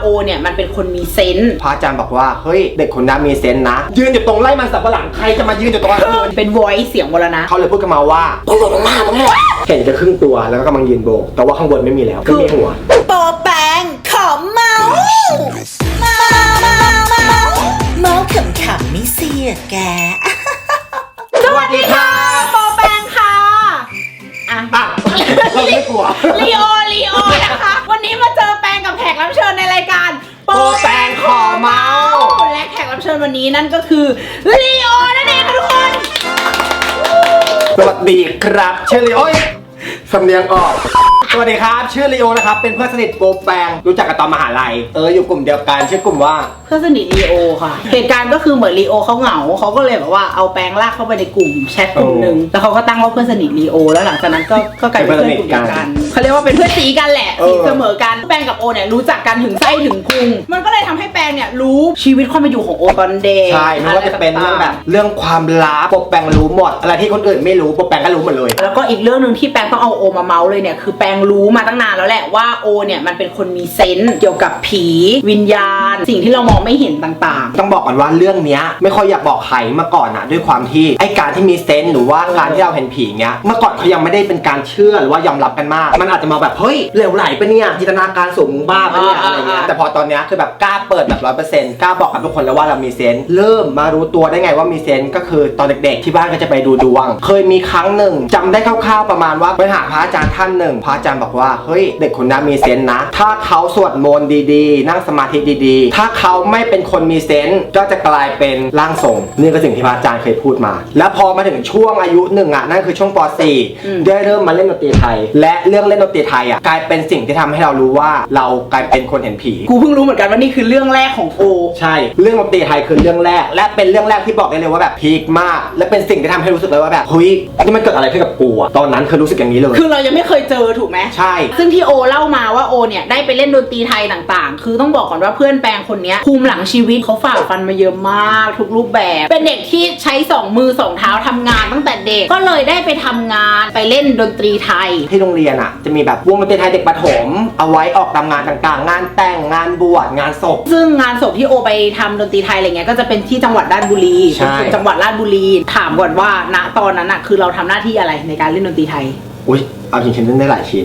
โอเนี่ยมันเป็นคนมีเซนส์พระอาจารย์บอกว่าเฮ้ยเด็กคนนั้นมีเซนส์นะ ยืนอยู่ตรงไร่มันสับปะหลังใครจะมายืนอยู่ตรงนั้นเป็น voice เสียงวรณะเขาเลยพูดกันมาว่าตำรวจมาตำรวจเห็นแค่ครึ่งตัวแล้วก็กำลังยืนโบก แต่ว่าข้างบนไม่มีแล้วไม่มีหัว โปแปงขอเมาเมาเมาเมาเมาขำขำๆไม่เสียแก สวัสดีค่ะโปแปงค่ะอะ อะเราไม่กลัว ลีโอลีโอนะคะวั นนี้มาเจอแปงกับแขกรับเชิญในรายการโปแปงขอเมาและแขกรับเชิญวันนี้นั่นก็คือลีโอนั่นเองค่ะทุกคนสวัสดีครับชื่อลีโอโอ้ยสำเนียงออก สวัสดีครับชื่อลีโอนะครับเป็นเพื่อนสนิทโปแปงรู้จักกันตอนมหาลัยเอออยู่กลุ่มเดียวกันชื่อกลุ่มว่า เพื่อนสนิทลีโอค่ะ เหตุการณ์ก็คือเหมือนลีโอเขาเหงาเขาก็เลยแบบว่าเอาแปงลากเข้าไปในกลุ่มแชทกลุ่มหนึ่งแล้วเขาก็ตั้งว่าเพื่อนสนิทลีโอแล้วหลังจากนั้นก็ก็กลายเป็นเพื่อนกลุ่มเดียวกัน เขาเรียกว่าเป็นเพื่อนสีกันแหละเอสีอเสมอกันแปงกับโอเนี่ยรู้จักกันถึงไส้ถึงพุงมันก็เลยทำให้แปงเนี่ยรู้ชีวิตความเป็นอยู่ของโอตอนเด็กใช่ไม่ว่าจะเป็นเรื่องแบบ เรื่องความลับโปแปงรู้หมด อะไรที่คนอื่นไม่รู้โปแปงก็รู้หมดเลย แล้วก็อีกเรื่องหนึ่งที่แปงต้องเอาโอมาเมาส์เลยเนี่ยคือแปงรู้มาตั้งนานแล้วแหละว่าโอเนี่ยมันเป็นคนมีเซนส์เกี่ยวกับผี วิญญาณ สิ่งที่เรามองไม่เห็นต่าง ต้องบอกก่อนว่าเรื่องเนี้ยไม่ค่อยอยากบอกใครเมื่อก่อนอะด้วยความที่ไอ้การที่มีเซนส์หรือว่าการที่เราเห็นผีเงี้ยเมื่อก่อนเขายังไม่ได้เป็นการเชื่อหรือว่ายอมรับกันมาก มันอาจจะมาแบบเฮ้ยเหลวไหลปะเนี่ยจินตนาการสูงมึงบ้าปะเนี่ยอ่าอะไรเงี้ยอ่าแต่พอตอนเนี้ยคือแบบกล้าเปิดแบบร้อยเปอร์เซ็นต์กล้าบอกกับทุกคนแล้วว่าเรามีเซนส์เริ่มมารู้ตัวได้ไงว่ามีเซนส์ก็คือตอนเด็กๆ ที่บ้านก็จะไปดูดวง เคยมีครั้งหนึ่งจำได้คร่าวๆประมาณว่าไปหาพระอาจารย์ท่านหนึ่งพระอาจารย์บอกว่าเฮ้ยเด็กคนนั้นมีเซนส์นะ ถ้าเขาสวดมนต์ดีๆ นั่งสมาธิดีๆ ถ้าเขาไม่เป็นคนมีเซนส์ก็จะกลายเป็นร่างทรงนี่ก็สิ่งที่พระอาจารย์เคยพูดมา แล้วพอมาถึงช่วงอายุหนึ่งอะนั่นคือช่วงป .4 ได้เริ่มมาเล่นดนตรีไทย และเรื่องเล่นดนตรีไทยอะกลายเป็นสิ่งที่ทำให้เรารู้ว่าเรากลายเป็นคนเห็นผีๆกูเพิ่งรู้เหมือนกันว่านี่คือเรื่องแรกของโอ ใช่ เรื่องดนตรีไทยคือเรื่องแรก และเป็นเรื่องแรกที่บอกได้เลยว่าแบบพีคมาก และเป็นสิ่งที่ทำให้รู้สึกเลยว่าแบบเฮ้ยนี่มันเกิดอะไรขึ้นกับกูอะตอนนั้นคือรู้สึกอย่างนี้เลย คือเรายังไม่เคยเจอถูกไหม ใช่ ซึ่งที่โอเล่ามาว่าโอเนี่ยได้ไปเล่นดนตรีไทยต่างๆ คือต้องบอกก่อนว่าเพื่อนแปลงคนเนี้ยภูมิหลังชีวิตเขาฝ่าฟันมาเยอะมาก ทุกรูปแบบ เป็นเด็กที่ใช้สองมือสองเท้าทำงานตั้งแต่เด็ก ก็เลยได้ไปทำงานไปเล่นดนตรีไทย ที่โรงเรียนอะจะมีแบบวงดนตรีไทยเด็กประถม เอาไว้ออกตามงานต่างๆ งานแต่งงานบวชงานศพ ซึ่งงานศพที่โอไปทำดนตรีไทยอะไรเงี้ยก็จะเป็นที่จังหวัดราชบุรีใช่ เป็นจังหวัดราชบุรีถามก่อนว่าณตอนนั้นอะคือเราทำหน้าที่อะไรในการเล่นดนตรีไทย อุ้ย เอาจริงๆเล่นได้หลายชิ้น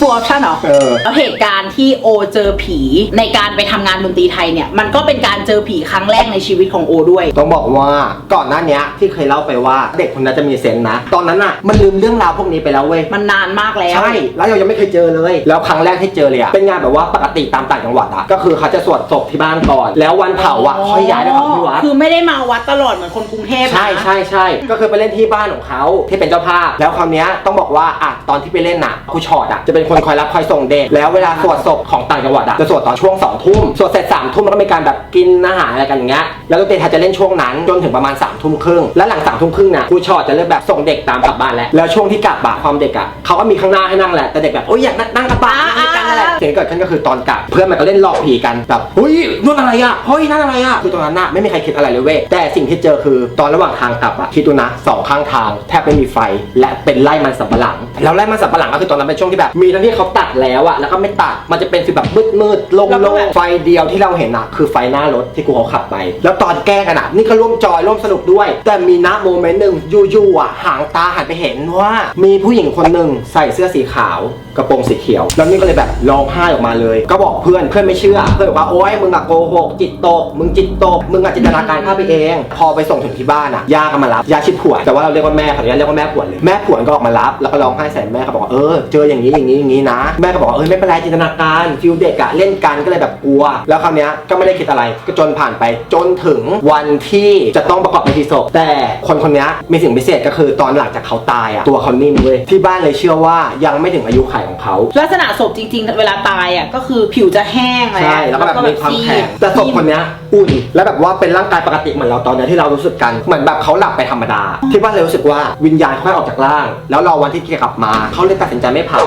ฟูลออปชั่นเหรอเออ แล้วเหตุการณ์ที่โอเจอผีในการไปทำงานดนตรีไทยเนี่ย มันก็เป็นการเจอผีครั้งแรกในชีวิตของโอด้วย ต้องบอกว่าก่อนหน้าเนี้ยที่เคยเล่าไปว่าเด็กคนนั้นจะมีเซนส์นะ ตอนนั้นอะมันลืมเรื่องราวพวกนี้ไปแล้วเว้ย มันนานมากแล้ว ใช่แล้วเรายังไม่เคยเจอเลย แล้วครั้งแรกที่เจอเลยอะเป็นงานแบบว่าปกติตามต่างจังหวัดอะก็คือเขาจะสวดศพที่บ้านก่อน แล้ววันเผาอะค่อยย้ายไปเผาที่วัด คือไม่ได้มาวัดตลอดเหมือนคนกรุงเทพนะ ใช่ใช่ใช่ก็คือไปเล่นที่บ้านของเขาที่เป็นเจ้าภาพ แล้วคราวเนี้ยต้องบอกว่าอะตอนที่ไปเล่นน่ะครูชอดอะจะเป็นคนคอยรับคอยส่งเด็กแล้วเวลาสวดศพของต่างจังหวัดอะจะสวดตอนช่วงสองทุ่มสวดเสร็จสามทุ่มแล้วก็มีการแบบกินอาหารอะไรกันอย่างเงี้ยแล้วดนตรีไทยจะเล่นช่วงนั้นจนถึงประมาณ3ามทุ่มครึ่งแล้วหลังสามทุ่มครึ่งเนี่ยครูชอดจะเริ่มแบบส่งเด็กตามกลับบ้านแล้วแล้วช่วงที่กลับอะความเด็กอะเขาก็มีข้างหน้าให้นั่งแหละแต่เด็กแบบโอ๊ยอยากนั่งกระบะนั่งด้วยกันแหละสิ่งที่เกิดขึ้นก็คือตอนกลับเพื่อนมันก็เล่นหลอกผีกันแบบเฮ้ยนู่นอะไรอะเฮ้ยนั่นอะไรอะคือตรงนั้นน่ะไม่มีใครคิดอะไรเลยเว้ยแต่สิ่งที่เจอคือตอนระหว่างทางกลับอะคิดดูนะสองข้างทางแทบไม่มีไฟ และเป็นไร่มันสำปะหลังแล้วไร่มันสำปะหลังก็คือตอนนั้นเป็นช่วงที่แบบ มีทั้งที่เขาตัดแล้วอะแล้วก็ไม่ตัดมันจะเป็นฟีลแบบมืดมืดๆโล่แล้วก็งแบบ ๆไฟเดียวที่เราเห็นอะคือไฟหน้ารถที่กูเขาขับไป แล้วตอนแก้กันอะนี่ก็ร่วมจอยร่วมสนุกด้วย แต่มีนะโมเมนต์หนึ่งอยู่ๆอะหางตาหันไปเห็นว่า มีผู้หญิงคนหนึ่งใส่เสื้อสีขาวกระโปรงสีเขียว แล้วนี่ก็เลยแบบร้องไห้ออกมาเลย ก็บอกเพื่อนเพื่อนไม่เชื่อ เพื่อนบอกว่าโอ๊ยมึงอะโกหกจิตตกมึงจิตตกมึงอะจินตนาการภาพไปเอง พอไปส่งถึงที่บ้านอะย่าก็มารับย่าชิดผวนแต่ว่าเราเรียกว่าแม่ขออนุญาตเรียกว่าแม่ผวนเลยแม่ผวนก็ออกมารับแล้วก็ร้องไห้ใส่แม่ก็บอกว่าเออเจออย่างนี้อย่างนี้อย่างนี้นะ แม่ก็บอกว่าเออไม่เป็นไรจินตนาการฟิลเด็กอะเล่นกันก็เลยแบบกลัว แล้วคราวเนี้ยก็ไม่ได้คิดอะไรก็จนผ่านไปจนถึงวันที่จะต้องประกอบพิธีศพแต่คนคนนี้มีสิ่งพิเศษก็คือตอนหลังจากเขาตายอะตัวเขานิ่มเว้ยที่บ้านเลยเชื่อว่ายังไม่ถึงอายุขัยของเขาลักษณะศพจริง ๆ เวลาตายอะก็คือผิวจะแห้งเลยใช่แล้วก็แบบมีความแข็งซีดแต่ศพคนเนี้ยอุ่น แล้วแบบว่าเป็นร่างกายปกติเหมือนเราตอนเนี้ยที่เรารู้สึกกันเหมือนแบบเขาหลับไปธรรมดา ที่บ้านเลยรู้สึกว่าวิญญาณค่อยออกจากร่าง แล้วรอวันที่แกกลับมาเขาเลยตัดสินใจไม่เผา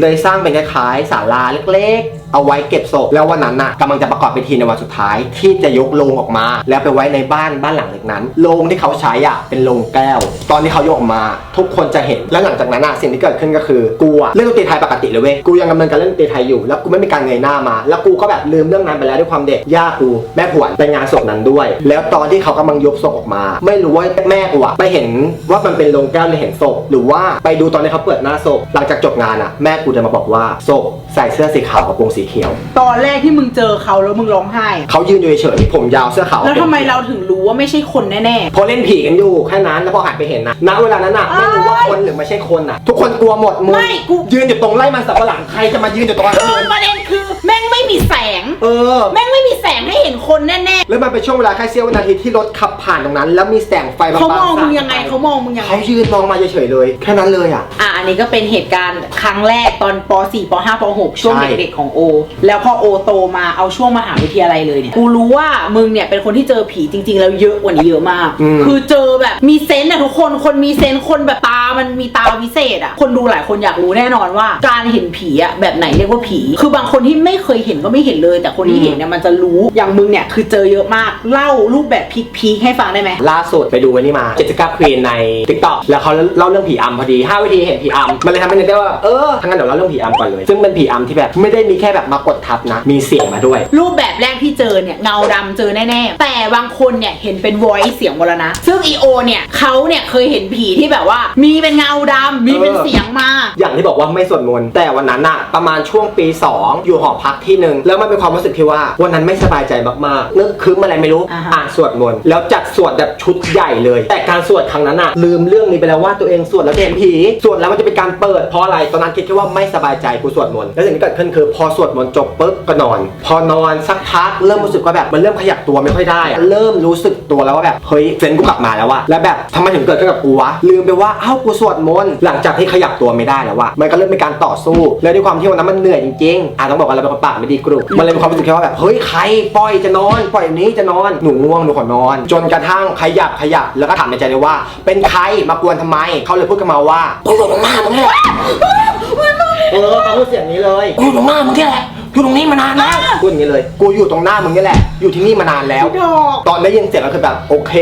เลยสร้างเป็นคล้ายๆศาลาเล็กๆ เอาไว้เก็บศพแล้ววันนั้นน่ะกำลังจะประกอบพิธีในวันสุดท้าย ที่จะยกโลงออกมา แล้วไปไว้ในบ้านบ้านหลังเล็กนั้นโลงที่เขาใช้อะเป็นโลงแก้ว ตอนที่เขายกออกมา ทุกคนจะเห็นแล้วหลังจากนั้นอะสิ่งที่เกิดขึ้นก็คือกูอะเล่นดนตรีไทยปกติเลยเว้ยกูยังดำเนินการเล่นดนตรีไทยอยู่แล้วกูไม่มีการเงยหน้ามา แล้วกูก็แบบลืมเรื่องนั้นไปแล้วด้วยความเด็กย่ากูแม่ผวนไปงานศพนั้นด้วย แล้วตอนที่เขากำลังยกศพออกมา ไม่รู้ว่าแม่กูอะไปเห็นว่ามันเป็นโลงแก้วเลยเห็นศพหรือว่าไปดูตอนที่เขาเปิดหน้าศพหลังจากจบงานอะแม่กูจะมาบอกว่าศพใส่เสื้อสีขาวกับกระโปรงสีเขียว ตอนแรกที่มึงเจอเขาแล้วมึงร้องไห้ เขายืนอยู่เฉยๆผมยาวเสื้อขาวแล้วทำไมเราถึงรู้ ว่าไม่ใช่คนแน่พอเล่นผีกันอยู่แค่นั้นแล้วพอหันไปเห็นนะณเวลานั้นอะไม่รู้ว่าคนหรือไม่ใช่คนอะทุกคนกลัวหมดมึงไม่กู ยืนอยู่ตรงไร่มันสับปะหลังใครจะมายืนอยู่ตรงนั้นๆคือประเด็นคือแม่งไม่มีแสง เออ แม่งไม่มีแสงให้เห็นคนแน่แล้วมันเป็นช่วงเวลาแค่เสี้ยววินาทีที่รถขับผ่านตรงนั้น แล้วมีแสงไฟๆบางๆเขามองมึงสดยังไงปเขามองมึงยังไง เขายืนมองมาเฉยๆเลย แค่นั้นเลยอะ อะอันนี้ก็เป็นเหตุการณ์ครั้งแรกตอนป .4 ป .5 ป .6 ช่วงใช่ เด็กๆของโอ แล้วพอโอโตมาเอาช่วงมหาวิทยาลัยเลยเนี่ย กูรู้ว่ามึงเนี่ยเป็นคนที่เจอผีจริงๆ แล้วเยอะกว่านี้เยอะมากคือเจอแบบมีเซนส์อะทุกคนคนมีเซนส์คนแบบตามันมีตาวิเศษอะคนดูหลายคนอยากรู้แน่นอนว่า การเห็นผีอะแบบไหนเรียกว่าผี คือบางคนที่ไม่เคยเห็นก็ไม่เห็นเลย แต่คนที่เห็นเนี่ยมันจะรู้อย่างมึงเนี่ยคือเจอเยอะมากเล่ารูปแบบพีคๆให้ฟังได้ไหม ล่าสุดไปดูอันนี้มาเจสสิก้าควีนใน t ิ k t o k แล้วเขาเล่าเรื่องผีอำพอดี 5 วิธีเห็นผีอำมันเลยทำให้นึกได้ว่าเออทั้างนั้นเดี๋ยวเล่าเรื่องผีอำก่อนเลย ซึ่งเป็นผีอำที่แบบไม่ได้มีแค่แบบมากดทับนะ มีเสียงมาด้วย รูปแบบแรกที่เจอเนี่ยเงาดำเจอแน่ ๆ แต่บางคนเนี่ยเห็นเป็น voice เสียงมรณะซึ่งอีโอเนี่ยเขาเนี่ยเคยเห็นผีที่แบบว่า มีเป็นเงาดำมีเป็นเออเสียงมา อย่างที่บอกว่าไม่สวดมนต์แต่วันนั้นอะประมาณช่วงปี 2 อยู่หอพักที่หนึ่งแล้วมันเป็นความรู้สึกที่ว่า วันนั้นไม่สบายใจมากๆนึกคืมอะไรไม่รู้อ่าฮะ อ่านสวดมนต์แล้วจัดสวดแบบชุดใหญ่เลย แต่การสวดครั้งนั้นอะลืมเรื่องนี้ไปแล้วว่าตัวเองสวดแล้วจะเห็นผีสวดแล้วมันจะเป็นการเปิดเพราะอะไรตอนนั้นคิดแค่ว่าไม่สบายใจกูสวดมนต์แล้วสิ่งที่เกิดขึ้นคือ พอสวดมนต์จบปุ๊บก็นอน พอนอนสักพักเริ่มรู้สึกว่าแบบมันเริ่มขยับตัวไม่ค่อยได้อะเริ่มรู้สึกตัวแล้วว่าแบบเฮ้ยเซนส์กูกลับมาแล้วว่ะแล้วแบบทำไมถึงเกิดขึ้นกับกูวะลืมไปว่าเอ้ากูสวดมนต์หลังจากที่ขยับตัวไม่ได้แล้วว่ะมันก็เริ่มเป็นการต่อสู้ แล้วด้วยความที่วันนั้นมันเหนื่อยจริงๆอะต้องบอกว่าเราเป็นคนปากไม่ดีกรุบมันเลยมีความรู้สึกแค่ว่าแบบเฮ้ยใครปล่อยจะนอน ปล่อยนี้จะนอนหนูง่วงหนูขอนอน จนกระทั่งขยับขยับแล้วก็ถามในใจเลยว่า เป็นใครมากวนทำไมเขาเลยพูดกันมาว่ากูอยู่ตรงหน้ามึงนี่แหละเออเขาพูดเสียงนี้เลยกูอยู่ตรงหน้ามึงนี่แหละ อยู่ตรงนี้มานานแล้วพูดอย่างนี้เลย กูอยู่ตรงหน้ามึงนี่แหละ อยู่ที่นี่มานานแล้ว ดอกตอนได้ยินเสียงก็คือแบบโอเค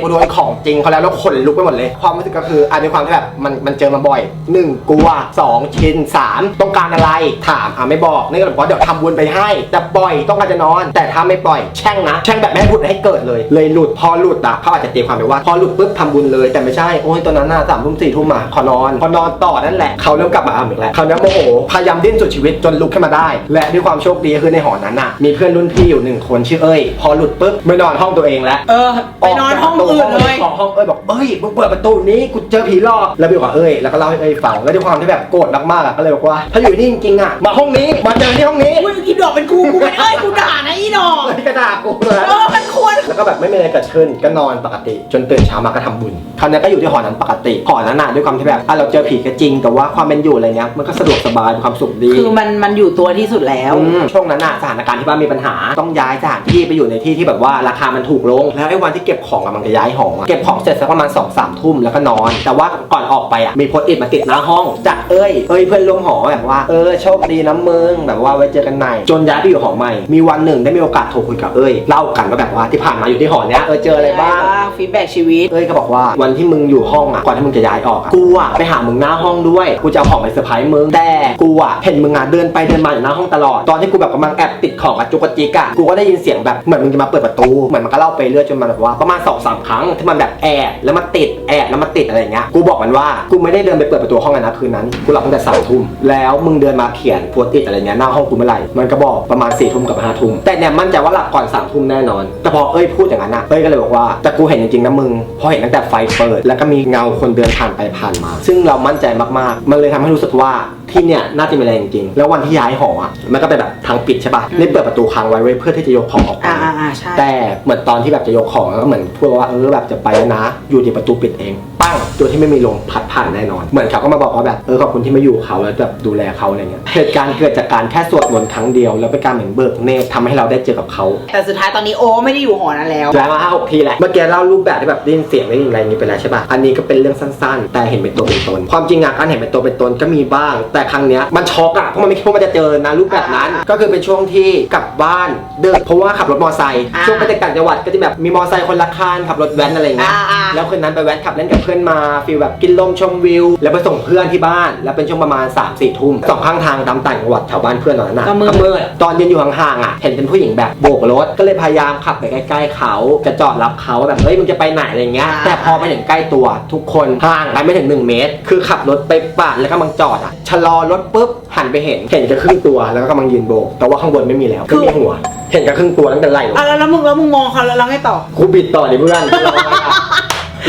กูโดนของจริงเขาแล้วแล้วขนลุกไปหมดเลย ความรู้สึกก็คืออันในความที่แบบมันมันเจอมาบ่อยหนึ่งกลัวสองชินสามต้องการอะไรถามอะไม่บอกนี่ก็บอกว่าเดี๋ยวทำบุญไปให้แต่ปล่อยต้องการจะนอน แต่ถ้าไม่ปล่อยแช่งนะแช่งแบบไม่ให้พูดให้เกิดเลย เลยหลุดพอหลุดอะเขาอาจจะตีความไปว่าพอหลุดปุ๊บทำบุญเลยแต่ไม่ใช่โอ้ยตอนนั้นน่ะสามทุ่มสี่ทุ่มอะขอนอนพอนอนต่อนั่นแหละเขาเริ่มกลับมาอ้ำอีกแล้วคราวนี้โมโหพยายามดิ้นสุดชีวิตจนลุกขึ้นมาได้ และด้วยความโชคดีคือในหอนั้นน่ะ มีเพื่อนรุ่นพี่อยู่หนึ่งคนชื่อเอ้ย พอหลุดปุ๊บไม่นอนห้องตัวเองแล้วเออไปนอนห้องอื่นเลยของห้องเอ้ยบอกเอ้ยมึงเปิดประตูนี้กูเจอผีหลอกแล้วพี่บอกว่าเอ้ยแล้วก็เล่าให้เอ้ยฟังแล้วด้วยความที่แบบโกรธมากๆอะก็เลยบอกว่า ถ้าอยู่นี่จริงๆอะมาห้องนี้มาเจอที่ห้องนี้อุ้ยอีดอกเป็นกูกูเป็นเอ้ยกูด่านะอีดอกเลยกระดาษกูเลยเออมันควรแล้วก็แบบไม่มีอะไรเกิดขึ้นก็นอนปกติ จนตื่นเช้ามาก็ทำบุญคราวนี้ก็อยู่ที่หอนั้นปกติหอนั้นน่ะด้วยความที่แบบอะเราเจอผีก็จริง แต่ว่าความเป็นอยู่อะไรเงี้ยมันก็สะดวกสบายมีความสุขดีคือมันมันอยู่ตัวที่สุดแล้วอืม ช่วงนั้นน่ะสถานการณ์ที่บ้านมีปัญหา ต้องย้ายสถานที่ไปอยู่ในที่ที่แบบว่าราคามันถูกลง แล้วไอ้วันที่เก็บของกำลังจะย้ายหออะเก็บของเสร็จสักประมาณ2องสามทุ่มแล้วก็นอน แต่ว่าก่อนออกไปอะมีโพสต์อิทมาติดหน้าห้องจากเอ้ยเอ้ยเพื่อนร่วมหอแบบว่าเออโชคดีนะมึงแบบว่าไว้เจอกันใหม่จนย้ายไปอยู่หอใหม่ มีวันหนึ่งได้มีโอกาสโทรคุยกับเอ้ยเล่ากันว่าแบบว่าที่ผ่านมาอยู่ที่หอเนี้ยเออเจออะไรบ้าง ฟีดแบ็ชีวิต เอ้ยก็บอกว่าวันที่มึงอยู่ห้องอะก่อนที่มึงจะย้ายออกอะกูอะไปหามึงหน้าห้องด้วย กูจะเอาของไปเซอร์ไพรส์มึงแต่กูอะเห็นมึงอะเดินไปเดินมาอยู่หน้าห้องตลอดตอนที่กูแบบกำลังแอบติดของกับจุกจิกอะกูก็ได้ยินเสียงแบบเหมือนมึงจะมาเปิดประตูเหมือนมันก็เล่าไปเรื่อยจนมันแบบว่าประมาณสองสามครั้งที่มันแบบแอบแล้วมาติดแอบแล้วมาติดอะไรเงี้ยกูบอกมันว่ากูไม่ได้เดินไปเปิดประตูห้องนั้นนะคืนนั้นกูหลับตั้งแต่สามทุ่มแล้วมึงเดินมาเขียนโพสต์ติดอะไรเงี้ยหน้าห้องกูเมื่อไหร่มันก็บอกประมาณสี่ทุ่มกับห้าทุ่มแต่เนี่ยมั่นใจว่าหลับก่อนสามทุ่มแน่นอน แต่พอเอ้ยพูดอย่างนั้นนะเอ้ยก็เลยบอกว่าแต่กูเห็นจริงๆนะมึงพอเห็นตั้งแต่ไฟเปิด แล้วก็มีเงาคนเดินผ่านไปผ่านมา ซึ่งเรามั่นใจมากๆ มันเลยทำให้รู้สึกว่า ที่เนี่ยน่าจะมีอะไรจริงๆแล้ววันที่ย้ายหออะมันก็เป็นแบบทางปิดใช่ปะนี่เปิดประตูค้างไว้ไว้เพื่อที่จะยกของออกไปอ่าอ่าอ่าใช่แต่เหมือนตอนที่แบบจะยกของแล้วก็เหมือนพูดว่าเออแบบจะไปแล้วนะ อยู่ที่ประตูปิดเองปั้งตัวที่ไม่มีลมพัดผ่านแน่นอน เหมือนเขาก็มาบอกว่าแบบเออขอบคุณที่มาอยู่เขาแล้วแบบดูแลเขาอะไรเงี้ยเหตุการณ์เกิดจากการแค่สวดมนต์ครั้งเดียวแล้วเป็นการเหมือนเบิกเนตรทำให้เราได้เจอกับเขา แต่สุดท้ายตอนนี้โอไม่ได้อยู่หอนั้นแล้ว แล้วมาห้าหกทีแหละ เมื่อกี้เล่ารูปแบบที่แบบได้ยินเสียงได้ยินอะไรอย่างนี้ไปแล้วใช่ป่ะ อันนี้ก็เป็นเรื่องสั้นๆ แต่เห็นเป็นตัวเป็นตน ความจริงอะการเห็นเป็นตัวเป็นตนก็มีบ้าง แต่ครั้งเนี้ยมันช็อกอะเพราะมันไม่คิดว่ามันจะเจอนะรูปแบบนั้น ก็คือเป็นช่วงที่กลับบ้านดึกเพราะว่าขับรถมอไซค์อ่าช่วงไปต่างจังหวัดก็จะแบบมีมอไซค์คนละคันขับรถแว้นอะไรอย่างเงี้ยอ่าอ่า แล้วคืนนั้นไปแว้นขับเล่นกับเพื่อนมาฟีลแบบกินลมชมวิว แล้วไปส่งเพื่อนที่บ้าน แล้วเป็นช่วงประมาณ3ามสี่ทุ่มสองข้างทางตามต่างจังหวัดแถวบ้านเพื่อนตอนนั้นนะก็มืดมืดตอนยืนอยู่ห่างๆอะเห็นเป็นผู้หญิงแบบโบกรถก็เลยพยายามขับไปใกล้ๆเขาจะจอดรับเขาแบบเฮ้ยมึงจะไปไหนอะไรเงี้ยอ่าแต่พอไปถึงใกล้ตัวทุกคนห่างกันไม่ถึง1เมตร คือขับรถไปปาดแล้วก็กำลังจอดอะชะลอรถปุ๊บหันไปเห็นเห็นแค่ครึ่งตัวแล้วก็กำลังยืนโบกแต่ว่าข้างบนไม่มีแล้วคือไม่มีหัว เห็นแค่ครึ่งตัวตั้งแต่ไหล่ลงอะแล้วแล้วมึงแล้วมึงมองเขาแล้วแล้วไงต่อกูบิดต่อดิเพื่อน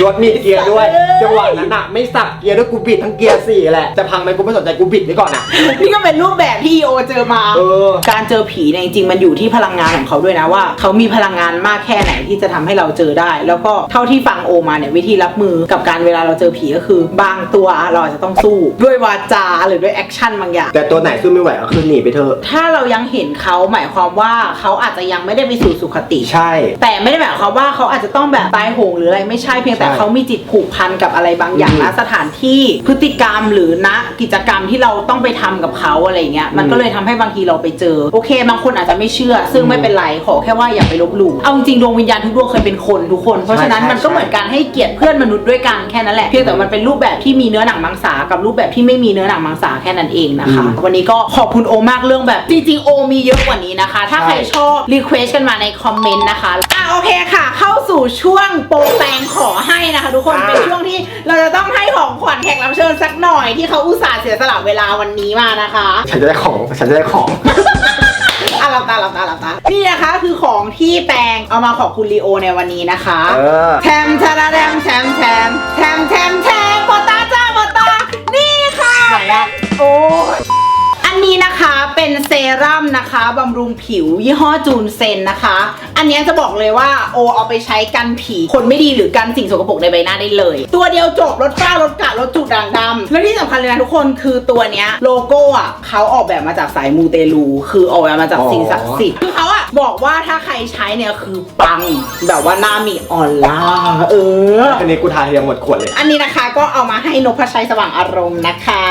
รถมีเกียร์ด้วย จังหวะนั้นอะไม่สับเกียร์ด้วยกูบิดทั้งเกียร์สี่แหละ จะพังไหมกูไม่สนใจกูบิดไว้ก่อนอะนี่ก็เป็นรูปแบบที่โอเจอมา เออ การเจอผีเนี่ยจริงๆมันอยู่ที่พลังงานของเขาด้วยนะว่าเขามีพลังงานมากแค่ไหนที่จะทำให้เราเจอได้ แล้วก็เท่าที่ฟังโอมาเนี่ยวิธีรับมือกับการเวลาเราเจอผีก็คือบางตัวเราอาจจะต้องสู้ ด้วยวาจาหรือด้วยแอคชั่นบางอย่าง แต่ตัวไหนสู้ไม่ไหวก็คือหนีไปเถอะ ถ้าเรายังเห็นเขาหมายความว่าเขาอาจจะยังไม่ได้ไปสู่สุคติ ใช่ แต่ไม่ได้หมายความว่าเขาอาจจะต้องแบบตายโหงหรืออะไรไม่ใช่เพียงแต่ใช่เขามีจิตผูกพันกับอะไรบางอย่างอืมณสถานที่พฤติกรรมหรือณกิจกรรมที่เราต้องไปทำกับเขาอะไรเงี้ยมันก็เลยทำให้บางทีเราไปเจอ โอเค บางคนอาจจะไม่เชื่อ ซึ่งไม่เป็นไรขอแค่ว่าอย่าไปลบหลู่เอาจริงๆดวงวิญญาณทุกดวงเคยเป็นคนทุกคน เพราะฉะนั้นใช่มันก็ใช่เหมือนการให้เกียรติเพื่อนมนุษย์ด้วยกันแค่นั้นแหละเพียงแต่มันเป็นรูปแบบที่มีเนื้อหนังมังสากับรูปแบบที่ไม่มีเนื้อหนังมังสาแค่นั้นเองนะคะ วันนี้ก็ขอบคุณโอมากเรื่องแบบจริงๆโอมีเยอะกว่านี้นะคะ ถ้าใครชอบรีเควสกันมาในคอมเมนต์นะคะอะโอเคค่ะ เข้าสู่ช่วงโปรแปงขอให้ให้นะคะทุกคนเป็นช่วงที่เราจะต้องให้ของขวัญแขกรับเชิญสักหน่อยที่เขาอุตส่าห์เสียสละเวลาวันนี้มานะคะ ฉันจะได้ของ ฉันจะได้ของอาลตาหลับตาหลตา นี่นะคะคือของที่แปลงเอามาขอบคุณลีโอในวันนี้นะคะแชมชะระแดมแชมแชมแชมแชมแชมโปตาจ้าโปตา นี่ค่ะ ไหนอะโอ้ย อันนี้นะคะเป็นเซรั่มนะคะบำรุงผิวยี่ห้อจูนเซนนะคะ อันเนี้ยจะบอกเลยว่าโอเอาไปใช้กันผีคนไม่ดีหรือกันสิ่งสกปรกในใบหน้าได้เลย ตัวเดียวจบลดฝ้าลดกระลดจุดด่างดำแล้วที่สำคัญเลยนะทุกคนคือตัวเนี้ยโลโก้อะเขาออกแบบมาจากสายมูเตลู คือออกแบบมาจากสิ่งศักดิ์สิทธิ์คือเขาอะบอกว่าถ้าใครใช้เนี่ยคือปังแบบว่าหน้ามีออร่าเอออันนี้กูทาทีเดียวหมดขวดเลย อันนี้นะคะก็เอามาให้นพชัยสว่างอารมณ์นะคะ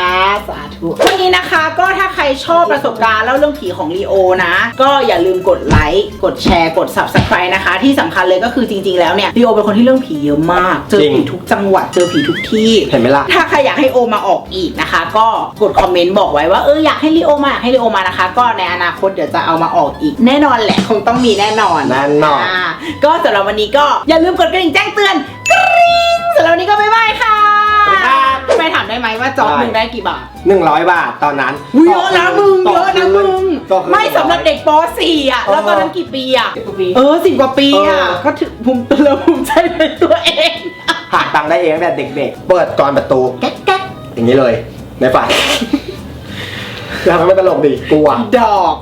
สาธุวันนี้นะคะ ก็ถ้าใครชอบประสบการณ์เล่าเรื่องผีของลีโอนะ ก็อย่าลืมกดไลค์กดแชร์กด subscribe นะคะ ที่สำคัญเลยก็คือจริง ๆ แล้วเนี่ยลีโอเป็นคนที่เรื่องผีเยอะมาก เจอจริง ผีทุกจังหวัดเจอผีทุกที่ เห็นไหมล่ะ ถ้าใครอยากให้โอมาออกอีกนะคะ ก็กดคอมเมนต์บอกไว้ว่าเอออยากให้ลีโอมาอยากให้ลีโอมานะคะ ก็ในอนาคตเดี๋ยวจะเอามาออกอีก แน่นอนแหละคงต้องมีแน่นอนแน่นอนาก็สำหรับวันนี้ก็อย่าลืมกดกระดิ่งแจ้ง ว่าจอบหนึ่งได้กี่บาทหนึ่งร้อยบาทตอนนั้นอุ๊ยเยอะนะมึงต่เยอะนะคืมึง ต่อคืน ไม่สำหรับเด็กป .4 อะ แล้วตอนนั้นกี่ปีอะเออสิบกว่าปีอะ เออ ก็ถือภูมิเราภูมิใจในตัวเอง หาตังค์ได้เองตั้งแต่เด็กๆ เปิดก่อนประตู แก๊กแก๊กอย่างนี้เลย ในฝัน แล้วมันไม่ตลกดิกลัว ดอก